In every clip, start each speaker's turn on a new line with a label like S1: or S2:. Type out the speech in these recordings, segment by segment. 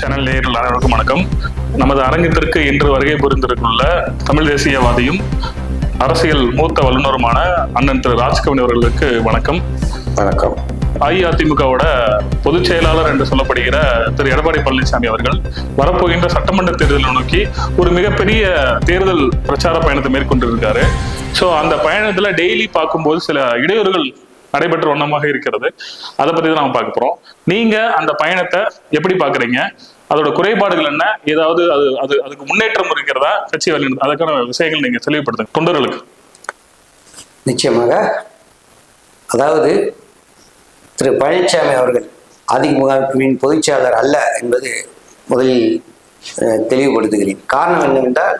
S1: Channel நேரில் அனைவருக்கும் வணக்கம். நமது அரங்கத்திற்கு இன்று வருகை புரிந்திருக்குள்ள தமிழ் தேசியவாதியும் அரசியல் மூத்த வல்லுநருமான அண்ணன் திரு ராஜ்கவன் அவர்களுக்கு வணக்கம்.
S2: வணக்கம்.
S1: அஇஅதிமுகவோட பொதுச் செயலாளர் என்று சொல்லப்படுகிற திரு எடப்பாடி பழனிசாமி அவர்கள் வரப்போகின்ற சட்டமன்ற தேர்தலை நோக்கி ஒரு மிகப்பெரிய தேர்தல் பிரச்சார பயணத்தை மேற்கொண்டிருக்காரு. ஸோ அந்த பயணத்துல டெய்லி பார்க்கும்போது சில இடையூறுகள் நடைபெற்ற வண்ணமாக இருக்கிறது. அதை பத்தி தான் நம்ம பார்க்க போறோம். நீங்க அந்த பயணத்தை எப்படி பாக்குறீங்க அதோட குறைபாடுகள் என்ன? ஏதாவது அது அது அதுக்கு முன்னேற்றம் இருக்கிறதா? கட்சி வழி அதுக்கான விஷயங்கள் நீங்க தெளிவுபடுத்துங்க. தொண்டர்களுக்கு.
S2: நிச்சயமாக. அதாவது திரு பழனிசாமி அவர்கள் அதிமுகவின் பொதுச்செயலாளர் அல்ல என்பது முதலில் அஹ், தெளிவுபடுத்துகிறேன். காரணம் என்னவென்றால்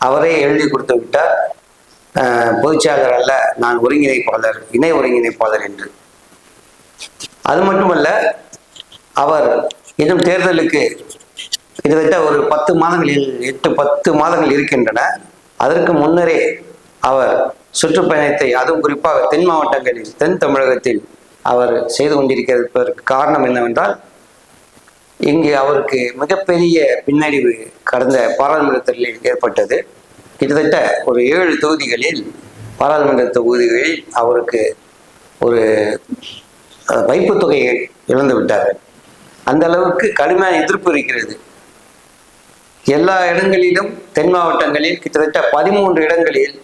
S2: அவரே எழுதி கொடுத்து விட்டார். பொதுச்செயலாளர் அல்ல நான் ஒருங்கிணைப்பாளர் இணை ஒருங்கிணைப்பாளர் என்று. அது மட்டுமல்ல அவர் இன்னும் தேர்தலுக்கு கிட்டத்தட்ட ஒரு பத்து மாதங்களில் எட்டு பத்து மாதங்கள் இருக்கின்றன. அதற்கு முன்னரே அவர் சுற்றுப்பயணத்தை அதுவும் குறிப்பாக தென் மாவட்டங்களில் தென் தமிழகத்தில் அவர் செய்து கொண்டிருக்கிறதற்கு காரணம் என்னவென்றால் இங்கு அவருக்கு மிகப்பெரிய பின்னடைவு கடந்த பாராளுமன்றத்தில் ஏற்பட்டது. கிட்டத்தட்ட ஒரு ஏழு தொகுதிகளில் பாராளுமன்ற தொகுதிகளில் அவருக்கு ஒரு வைப்பு தொகையை இழந்து விட்டார்கள். அந்த அளவுக்கு கடுமையான எதிர்ப்பு இருக்கிறது. எல்லா இடங்களிலும் தென் மாவட்டங்களில் கிட்டத்தட்ட பதிமூன்று இடங்களில்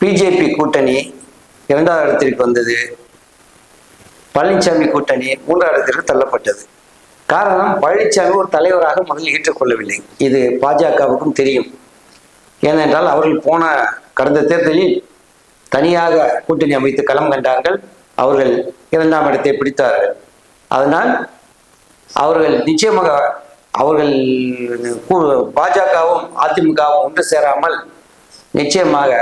S2: பிஜேபி கூட்டணி இரண்டாவது இடத்திற்கு வந்தது. பழனிசாமி கூட்டணி மூன்றாவது இடத்திற்கு தள்ளப்பட்டது. காரணம் பழனிசாமி ஒரு தலைவராக முதலில் ஏற்றுக்கொள்ளவில்லை. இது பாஜகவுக்கும் தெரியும். ஏனென்றால் அவர்கள் போன கடந்த தேர்தலில் தனியாக கூட்டணி அமைத்து களம் கண்டார்கள். அவர்கள் இரண்டாம் இடத்தை பிடித்தார்கள். அதனால் அவர்கள் நிச்சயமாக அவர்கள் பாஜகவும் அதிமுகவும் ஒன்று சேராமல் நிச்சயமாக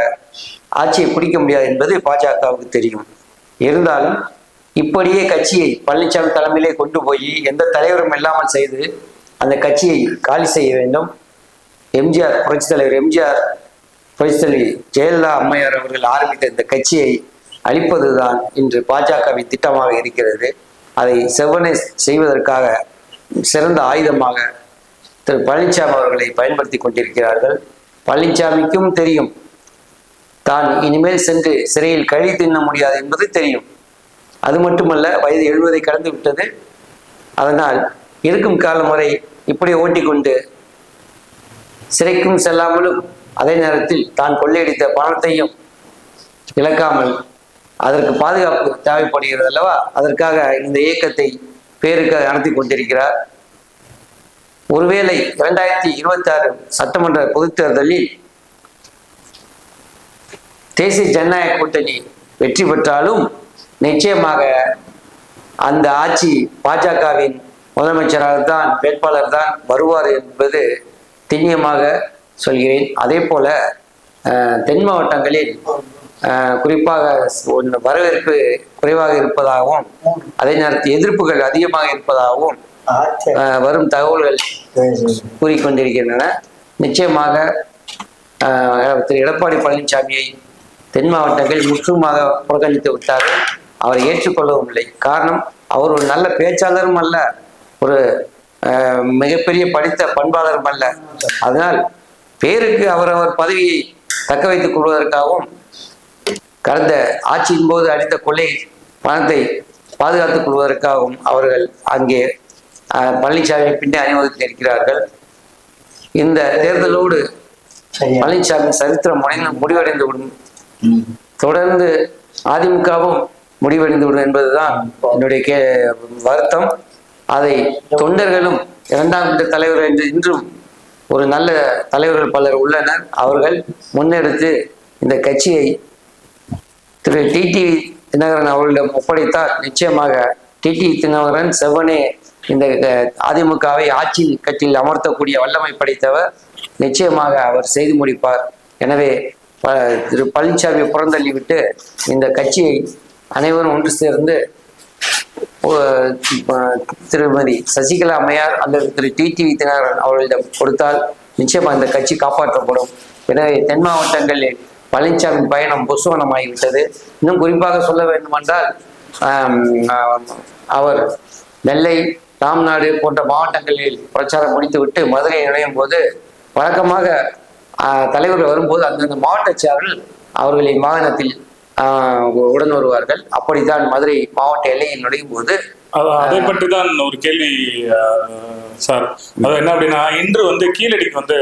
S2: ஆட்சியை பிடிக்க முடியாது என்பது பாஜகவுக்கு தெரியும். இருந்தாலும் இப்படியே கட்சியை பழனிசாமி தலைமையிலே கொண்டு போய் எந்த தலைவரும் இல்லாமல் செய்து அந்த கட்சியை காலி செய்ய வேண்டும். எம்ஜிஆர் புரட்சித் தலைவர் எம்ஜிஆர் புரட்சித் தலைவி ஜெயலலிதா அம்மையார் அவர்கள் ஆரம்பித்த இந்த கட்சியை அழிப்பதுதான் இன்று பாஜகவின் திட்டமாக இருக்கிறது. அதை செவ்வனை செய்வதற்காக சிறந்த ஆயுதமாக திரு பழனிசாமி அவர்களை பயன்படுத்தி கொண்டிருக்கிறார்கள். பழனிசாமிக்கும் தெரியும். தான் இனிமேல் சென்று சிறையில் கழி தின்ன முடியாது என்பது தெரியும். அது மட்டுமல்ல வயது எழுபதை கடந்து விட்டது. அதனால் இருக்கும் காலம் வரை இப்படி ஓட்டிக்கொண்டு சிறைக்கும் செல்லாமலும் அதே நேரத்தில் தான் கொள்ளையடித்த பணத்தையும் இழக்காமல் அதற்கு பாதுகாப்பு தேவைப்படுகிறது அல்லவா? அதற்காக இந்த இயக்கத்தை பேருக்காக நடத்தி கொண்டிருக்கிறார். ஒருவேளை இரண்டாயிரத்தி இருபத்தி ஆறு சட்டமன்ற பொதுத் தேர்தலில் தேசிய ஜனநாயக கூட்டணி வெற்றி பெற்றாலும் நிச்சயமாக அந்த ஆட்சி பாஜகவின் முதலமைச்சராகத்தான் வேட்பாளர் தான் வருவார் என்பது திண்ணியமாக சொல்கிறேன். அதே போல அஹ், தென் மாவட்டங்களில் குறிப்பாக வரவேற்பு குறைவாக இருப்பதாகவும் அதே நேரத்தில் எதிர்ப்புகள் அதிகமாக இருப்பதாகவும் அஹ், வரும் தகவல்கள் கூறிக்கொண்டிருக்கின்றன. நிச்சயமாக திரு எடப்பாடி பழனிசாமியை தென் மாவட்டங்களில் முற்றுமாக புறக்கணித்து விட்டார்கள். அவரை ஏற்றுக்கொள்ளவும் இல்லை. காரணம் அவர் ஒரு நல்ல பேச்சாளரும் அல்ல. ஒரு மிகப்பெரிய படித்த பண்பாளரும் அல்ல. அதனால் பேருக்கு அவரவர் பதவியை தக்க வைத்துக் கொள்வதற்காகவும் கடந்த ஆட்சியின் போது அளித்த கொள்ளை பணத்தை பாதுகாத்துக் கொள்வதற்காகவும் அவர்கள் அங்கே பழனிசாமி பின்னே அணிவகுத்து இருக்கிறார்கள். இந்த தேர்தலோடு பழனிசாமி சரித்திரம் முனைந்து முடிவடைந்து விடும் தொடர்ந்து அதிமுகவும் முடிவடைந்து விடும் என்பதுதான் என்னுடைய கே வருத்தம். அதை தொண்டர்களும் இரண்டாம் கட்ட தலைவர் என்று இன்றும் ஒரு நல்ல தலைவர்கள் பலர் உள்ளனர். அவர்கள் முன்னெடுத்து இந்த கட்சியை திரு. டிடி தினகரன் அவர்களிடம் ஒப்படைத்தால் நிச்சயமாக டிடி தினகரன் செவ்வனே இந்த அதிமுகவை ஆட்சி கட்சியில் அமர்த்தக்கூடிய வல்லமை படைத்தவர். நிச்சயமாக அவர் செய்து முடிப்பார். எனவே திரு. பழனிசாமியை புறந்தள்ளிவிட்டு இந்த கட்சியை அனைவரும் ஒன்று சேர்ந்து திருமதி சசிகலா அம்மையார் அல்லது திரு டிடிவி தினகரன் அவர்களிடம் கொடுத்தால் நிச்சயமாக இந்த கட்சி காப்பாற்றப்படும். எனவே தென் மாவட்டங்களில் பழனிசாமி பயணம் புஸ்வனமாகிவிட்டது இன்னும் குறிப்பாக சொல்ல வேண்டுமென்றால் அவர் நெல்லை ராம்நாடு போன்ற மாவட்டங்களில் பிரச்சாரம் முடித்துவிட்டு மதுரை நுழையும் போது வழக்கமாக தலைவர்கள் வரும்போது அந்தந்த மாவட்ட செயலர்கள் அவர்களின் வாகனத்தில் உடன் வருவார்கள். அப்படித்தான் மதுரை மாவட்ட எல்லையில் நுழையும் போது
S1: அது- பற்றி தான் ஒரு கேள்வி சார். அது என்ன அப்படின்னா இன்று வந்து கீழடிக்கு வந்து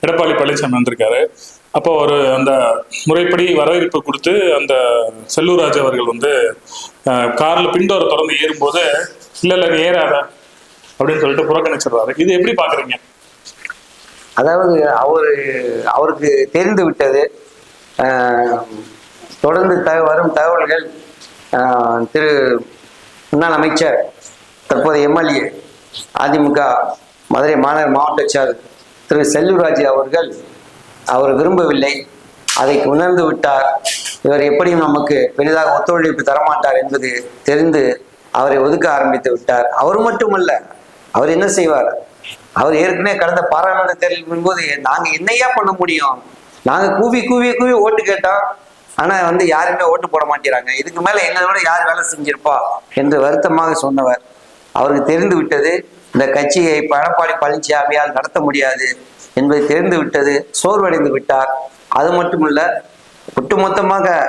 S1: எடப்பாடி பழனிசாமி வந்திருக்காரு. அப்போ ஒரு அந்த முறைப்படி வரவேற்பு கொடுத்து அந்த செல்லூராஜ் அவர்கள் வந்து கார்ல பின்டோரை திறந்து ஏறும்போது இல்ல இல்ல ஏறாத அப்படின்னு சொல்லிட்டு புறக்கணிச்சிடுறாரு. இது எப்படி பாக்குறீங்க
S2: அதாவது அவர் அவருக்கு தெரிந்து விட்டது. தொடர்ந்து த வரும் தகவல்கள் திரு முன்னாள் அமைச்சர் தற்போது எம்எல்ஏ அதிமுக மதுரை மாநகர் மாவட்ட செயலர் திரு செல்லூராஜ் அவர்கள் அவர் விரும்பவில்லை. அதை உணர்ந்து விட்டார். இவர் எப்படியும் நமக்கு பெரிதாக ஒத்துழைப்பு தரமாட்டார் என்பது தெரிந்து அவரை ஒதுக்க ஆரம்பித்து விட்டார். அவர் மட்டுமல்ல அவர் என்ன செய்வார்? அவர் ஏற்கனவே கடந்த பாராளுமன்ற தேர்தலின் போது நாங்கள் என்னையா பண்ண முடியும்? நாங்கள் கூவி கூவி கூவி ஓட்டு கேட்டோம். ஆனா வந்து யாருமே ஓட்டு போட மாட்டேறாங்க இதுக்கு மேல எங்களோட விட யார் வேலை செஞ்சிருப்பா என்று வருத்தமாக சொன்னவர். அவருக்கு தெரிந்து விட்டது இந்த கட்சியை எடப்பாடி பழனிசாமியால் நடத்த முடியாது என்பது தெரிந்து விட்டது சோர்வடைந்து விட்டார். அது மட்டுமல்ல ஒட்டுமொத்தமாக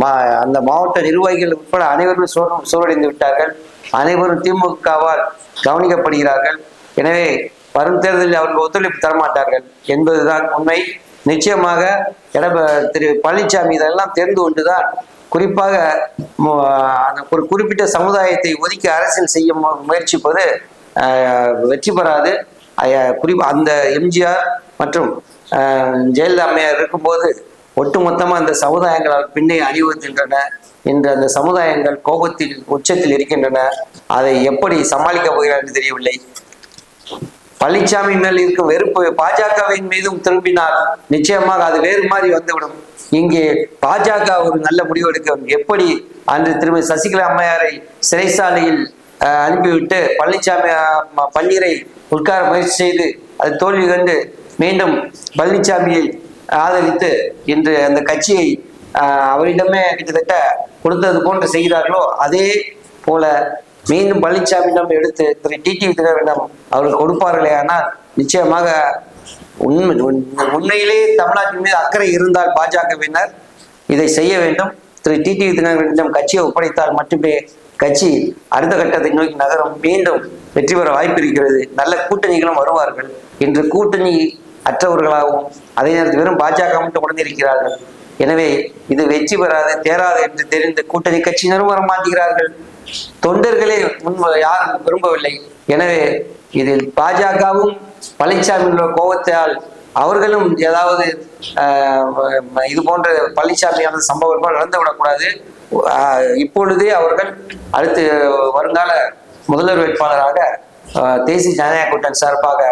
S2: மா- அந்த மாவட்ட நிர்வாகிகள் உட்பட அனைவரும் சோர் சோர்வடைந்து விட்டார்கள். அனைவரும் திமுகவால் கவனிக்கப்படுகிறார்கள். எனவே வரும் தேர்தலில் அவர்கள் ஒத்துழைப்பு தரமாட்டார்கள் என்பதுதான் உண்மை. நிச்சயமாக எடப்ப திரு பழனிசாமி இதெல்லாம் தெரிந்து கொண்டுதான் குறிப்பாக அந்த ஒரு குறிப்பிட்ட சமுதாயத்தை ஒதுக்கி அரசியல் செய்ய முயற்சிப்பது வெற்றி பெறாது. அஹ், குறி அந்த எம்ஜிஆர் மற்றும் ஜெயலலிதா அம்மையார் இருக்கும்போது ஒட்டுமொத்தமாக அந்த சமுதாயங்கள் பின்னே அணிவகுக்கின்றன. இன்று அந்த சமுதாயங்கள் கோபத்தில் உச்சத்தில் இருக்கின்றன. அதை எப்படி சமாளிக்க போகிறார் என்று தெரியவில்லை. பழனிசாமி மேல் இருக்கும் வெறுப்பு பாஜகவின் மீதும் திரும்பினால் நிச்சயமாக அது வேறு மாதிரி வந்துவிடும். இங்கே பாஜக ஒரு நல்ல முடிவு எடுக்க எப்படி? அன்று திருமதி சசிகலா அம்மையாரை சிறைசாலையில் அனுப்பிவிட்டு பழனிசாமி அஹ், பன்னீரை உட்கார முயற்சி செய்து அது தோல்வி கண்டு மீண்டும் பழனிசாமியை ஆதரித்து இன்று அந்த கட்சியை அவரிடமே கிட்டத்தட்ட கொடுத்தது போன்று செய்கிறார்களோ அதே போல மீண்டும் பழனிசாமியிடம் எடுத்து திரு டிடிவி தினகரனிடம் அவர்கள் கொடுப்பார்களே ஆனால் நிச்சயமாக உண்மை உண்- உண்மையிலே தமிழ்நாட்டின் மீது அக்கறை இருந்தால் பாஜகவினர் இதை செய்ய வேண்டும். திரு டிடிவி தினகரனிடம் கட்சியை ஒப்படைத்தால் மட்டுமே கட்சி அடுத்த கட்டத்தை நோக்கி நகரம். மீண்டும் வெற்றி பெற வாய்ப்பு இருக்கிறது. நல்ல கூட்டணிகளும் வருவார்கள். இன்று கூட்டணி அற்றவர்களாகவும் அதே நேரத்தில் வெறும் பாஜக மட்டும் உடனிருக்கிறார்கள் எனவே இது வெற்றி பெறாது தேராது என்று தெரிந்து கூட்டணி கட்சியினரும் வர மாட்டேங்கிறார்கள். தொண்டர்களே முன் யாரும் விரும்பவில்லை. எனவே இதில் பாஜகவும் பழனிசாமி உள்ள கோபத்தால் அவர்களும் ஏதாவது இது போன்ற பழனிசாமியான சம்பவங்கள் நடந்துவிடக்கூடாது இப்பொழுதே அவர்கள் அடுத்து வருங்கால முதல்வர் வேட்பாளராக தேசிய ஜனநாயக கூட்டணி சார்பாக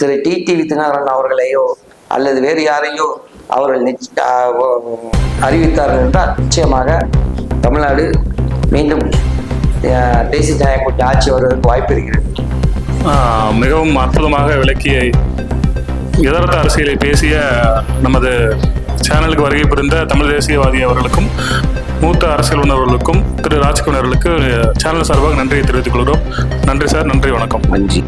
S2: திரு டி டிடிவி தினகரன் அவர்களையோ அல்லது வேறு யாரையோ அவர்கள் அறிவித்தார்கள் என்றால் நிச்சயமாக தமிழ்நாடு மீண்டும் தேசிய ஜனநாயக ஆட்சி வருவதற்கு வாய்ப்பு இருக்கிறது.
S1: மிகவும் அற்புதமாக விளக்கிய யதார்த்த அரசியலை பேசிய நமது சேனலுக்கு வருகை புரிந்த தமிழ் தேசியவாதி அவர்களுக்கும் மூத்த அரசியல் உணர்வுகளுக்கும் திரு ராஜ்குமார் அவர்களுக்கு சேனல் சார்பாக நன்றியை தெரிவித்துக் கொள்கிறோம். நன்றி சார் நன்றி வணக்கம்.
S2: நன்றி.